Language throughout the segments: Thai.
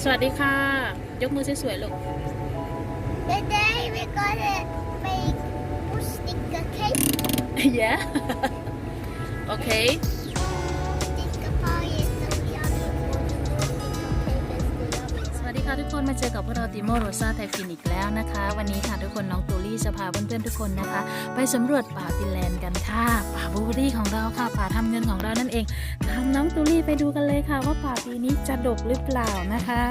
สวัสดีค่ะ ยกมือสวยๆลูก Today we're gonna make sticker cake. yeah โคนมาเจอกับพวกเราติโมโรซาไทฟินอีกแล้วนะคะ วันนี้ค่ะทุกคนน้องตูลี่จะพาเพื่อนๆทุกคนนะคะ ไปสำรวจป่าฟินแลนด์กันค่ะป่าบูเบอรี่ของเราค่ะป่าทำเงินของเรานั่นเองตามน้องตูลี่ไปดูกันเลยค่ะ ว่าป่าปีนี้จะดกหรือเปล่านะคะ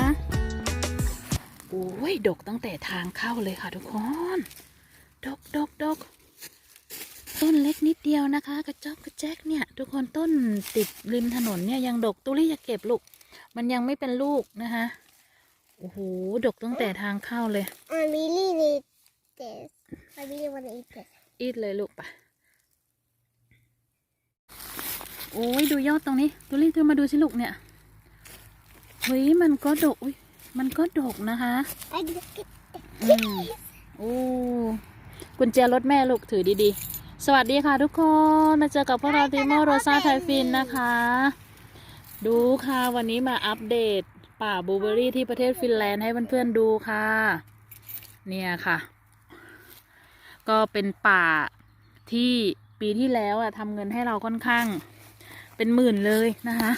โอ้ยดกตั้งแต่ทางเข้าเลยค่ะทุกคนดกดกดกต้นเล็กนิดเดียวนะคะ กระจอกกระแจกเนี่ย ทุกคนต้นติดริมถนนเนี่ยยังดกตูลี่จะเก็บลูก มันยังไม่เป็นลูกนะคะ โอ้โห ดกตั้งแต่ทางเข้าเลย I really need this. I really want to eat this. อีดเลยลูกปะโอ้ยดูยอดตรงนี้ดูรีบขึ้นมาดูสิลูกเนี่ย เฮ้ย มันก็ดกอุ้ยมันก็ดกนะคะ I look at อืมโอ้กุญแจรถแม่ลูกถือดีๆ สวัสดีค่ะทุกคน มาเจอกับพวกเราทีมโรซาไทฟินนะคะ ดูค่ะวันนี้มาอัปเดต ป่าบลูเบอรี่ที่ประเทศฟินแลนด์ให้เพื่อนๆดูค่ะ เนี่ยค่ะ ก็เป็นป่าที่ปีที่แล้วอะทำเงินให้เราค่อนข้าง เป็นหมื่นเลยนะคะ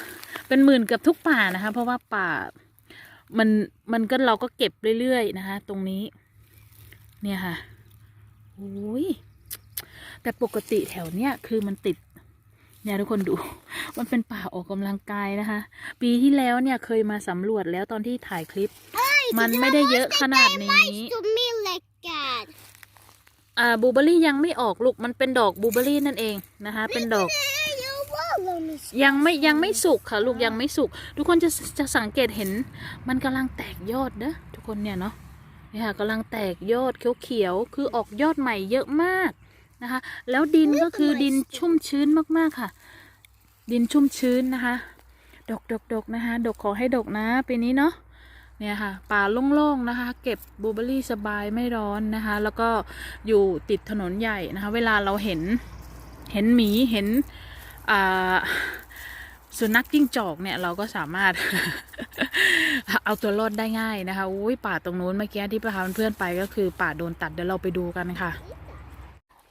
เป็นหมื่นเกือบทุกป่านะคะ เพราะว่าป่ามันมันก็เราก็เก็บเรื่อยๆนะคะ ตรงนี้ เนี่ยค่ะโอ้ยแต่ปกติแถวเนี้ยคือมันติด เนี่ยทุกคนดู มันเป็นป่าออกกำลังกายนะคะ ปีที่แล้วเนี่ยเคยมาสำรวจแล้วตอนที่ถ่ายคลิป มันไม่ได้เยอะขนาดนี้ to me like that. อ่าบลูเบอรี่ยังไม่ออกลูกมันเป็นดอกบลูเบอรี่นั่นเองนะคะ เป็นดอก You follow me. ยังไม่ยังไม่สุกค่ะ ลูกยังไม่สุก ทุกคนจะจะสังเกตเห็น มันกำลังแตกยอดเด้อทุกคนเนี่ยเนาะเนี่ยค่ะกำลังแตกยอดเขียวๆคือออกยอดใหม่เยอะมากนะคะ แล้วดินก็คือดินชุ่มชื้นมากๆค่ะ ดินชุ่มชื้นนะคะ ดกดกดกนะคะ ดกขอให้ดกนะปีนี้เนาะเนี่ยค่ะ ป่าโล่งๆนะคะ เก็บบลูเบอรี่สบายไม่ร้อนนะคะ แล้วก็อยู่ติดถนนใหญ่นะคะ เวลาเราเห็นเห็นหมีเห็นอ่าสุนัขจิ้งจอกเนี่ยเราก็สามารถเอาตัวรอดได้ง่ายนะคะอุ้ยป่าตรงนู้นเมื่อกี้ที่พาเพื่อนไปก็คือป่าโดนตัดเดี๋ยวเราไปดูกันค่ะ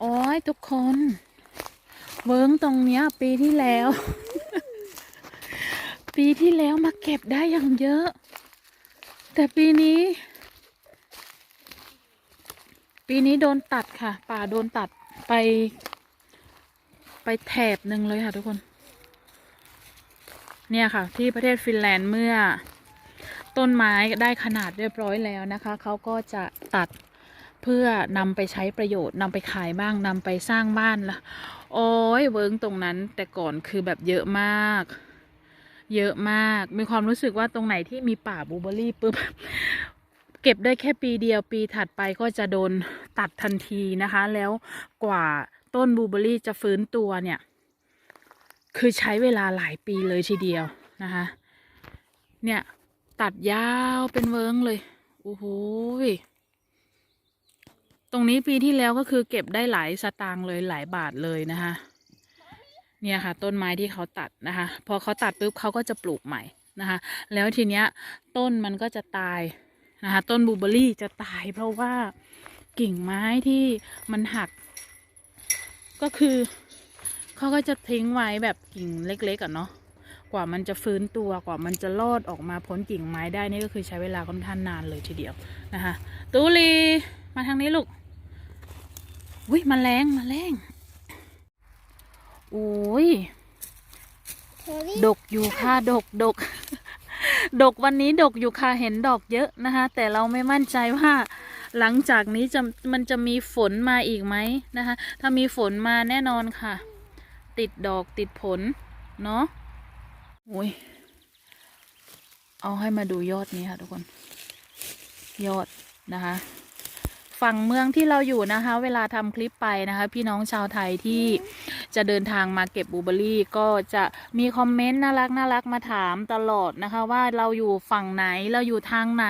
โอ้ยทุกคน เวิ้งตรงเนี้ย ปีที่แล้ว ปีที่แล้วมาเก็บได้อย่างเยอะ แต่ปีนี้ ปีนี้โดนตัดค่ะ ป่าโดนตัดไป ไปแถบหนึ่งเลยค่ะทุกคน เนี่ยค่ะ ที่ประเทศฟินแลนด์เมื่อ ต้นไม้ได้ขนาดเรียบร้อยแล้วนะคะ เขาก็จะตัด เพื่อนำไปใช้ประโยชน์นำไปขายบ้างนำไปสร้างบ้านละโอ้ยเวิร์งตรงนั้นแต่ก่อนคือแบบเยอะมาก เยอะมาก มีความรู้สึกว่าตรงไหนที่มีป่าบูเบอร์รี่ปุ๊บเก็บได้แค่ปีเดียวปีถัดไปก็จะโดนตัดทันทีนะคะ แล้วกว่าต้นบูเบอร์รี่จะฟื้นตัวเนี่ย คือใช้เวลาหลายปีเลยทีเดียวนะคะ เนี่ย ตัดยาวเป็นเวิงเลยโอ้โห ตรงนี้ปีที่แล้วก็คือเก็บได้หลายสตางค์เลยหลายบาทเลยนะคะ เนี่ยค่ะ ต้นไม้ที่เขาตัดนะคะ พอเขาตัดปุ๊บเขาก็จะปลูกใหม่นะคะ แล้วทีเนี้ยต้นมันก็จะตายนะคะ ต้นบูเบอร์รี่จะตายเพราะว่ากิ่งไม้ที่มันหัก ก็คือเขาก็จะทิ้งไว้แบบกิ่งเล็กๆอะเนาะกว่ามันจะฟื้นตัวกว่ามันจะรอดออกมาพ้นกิ่งไม้ได้นี่ก็คือใช้เวลาค่อนข้างนานเลยทีเดียวนะคะตูลีมาทางนี้ลูก อุ้ยแมาแรงมาแรงโอ้ย Terry, ดกอยู่ค่ะดกดกดกวันนี้ดกอยู่ค่ะเห็นดอกเยอะนะคะ แต่เราไม่มั่นใจว่าหลังจากนี้จะมันจะมีฝนมาอีกไหมนะคะ ถ้ามีฝนมาแน่นอนค่ะ ติดดอกติดผล เนาะโอ้ยเอาให้มาดูยอดนี้ค่ะทุกคน ยอดนะคะ ฝั่งเมืองที่เราอยู่นะคะ เวลาทำคลิปไปนะคะ พี่น้องชาวไทยที่จะเดินทางมาเก็บบูเบอรี่ ก็จะมีคอมเมนต์น่ารักน่ารักมาถามตลอดนะคะ ว่าเราอยู่ฝั่งไหนเราอยู่ทางไหน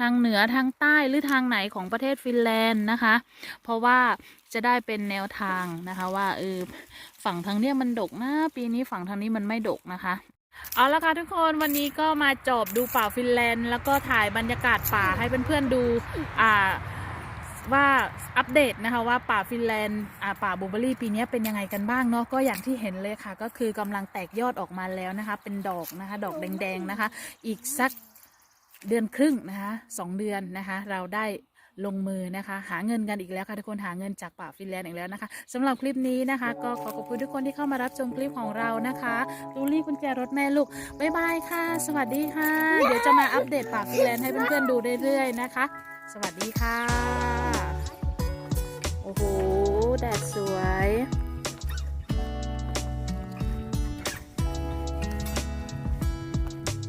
ทางเหนือทางใต้หรือทางไหนของประเทศฟินแลนด์นะคะ เพราะว่าจะได้เป็นแนวทางนะคะว่าเออฝั่งทางเนี้ยมันดกนะ ปีนี้ฝั่งทางนี้มันไม่ดกนะคะเอาละค่ะทุกคนวันนี้ก็มาจบดูป่าฟินแลนด์ แล้วก็ถ่ายบรรยากาศป่าให้เพื่อนๆดูอ่า ว่าอัปเดตนะคะว่าป่าฟินแลนด์ป่าบูเบอรี่ปีนี้เป็นยังไงกันบ้างเนาะก็อย่างที่เห็นเลยค่ะ ก็คือกำลังแตกยอดออกมาแล้วนะคะ เป็นดอกนะคะ ดอกแดงๆนะคะ อีกสักเดือนครึ่งนะคะสองเดือนนะคะ เราได้ลงมือนะคะ หาเงินกันอีกแล้วค่ะทุกคนหาเงินจากป่าฟินแลนด์อีกแล้วนะคะสำหรับคลิปนี้นะคะ ก็ขอขอบคุณทุกคนที่เข้ามารับชมคลิปของเรานะคะลูลี่กุญแจรถแม่ลูกบ๊ายบายค่ะ สวัสดีค่ะ เดี๋ยวจะมาอัปเดตป่าฟินแลนด์ให้เพื่อนๆดูเรื่อยๆนะคะ สวัสดีค่ะ โอ้โห แดดสวย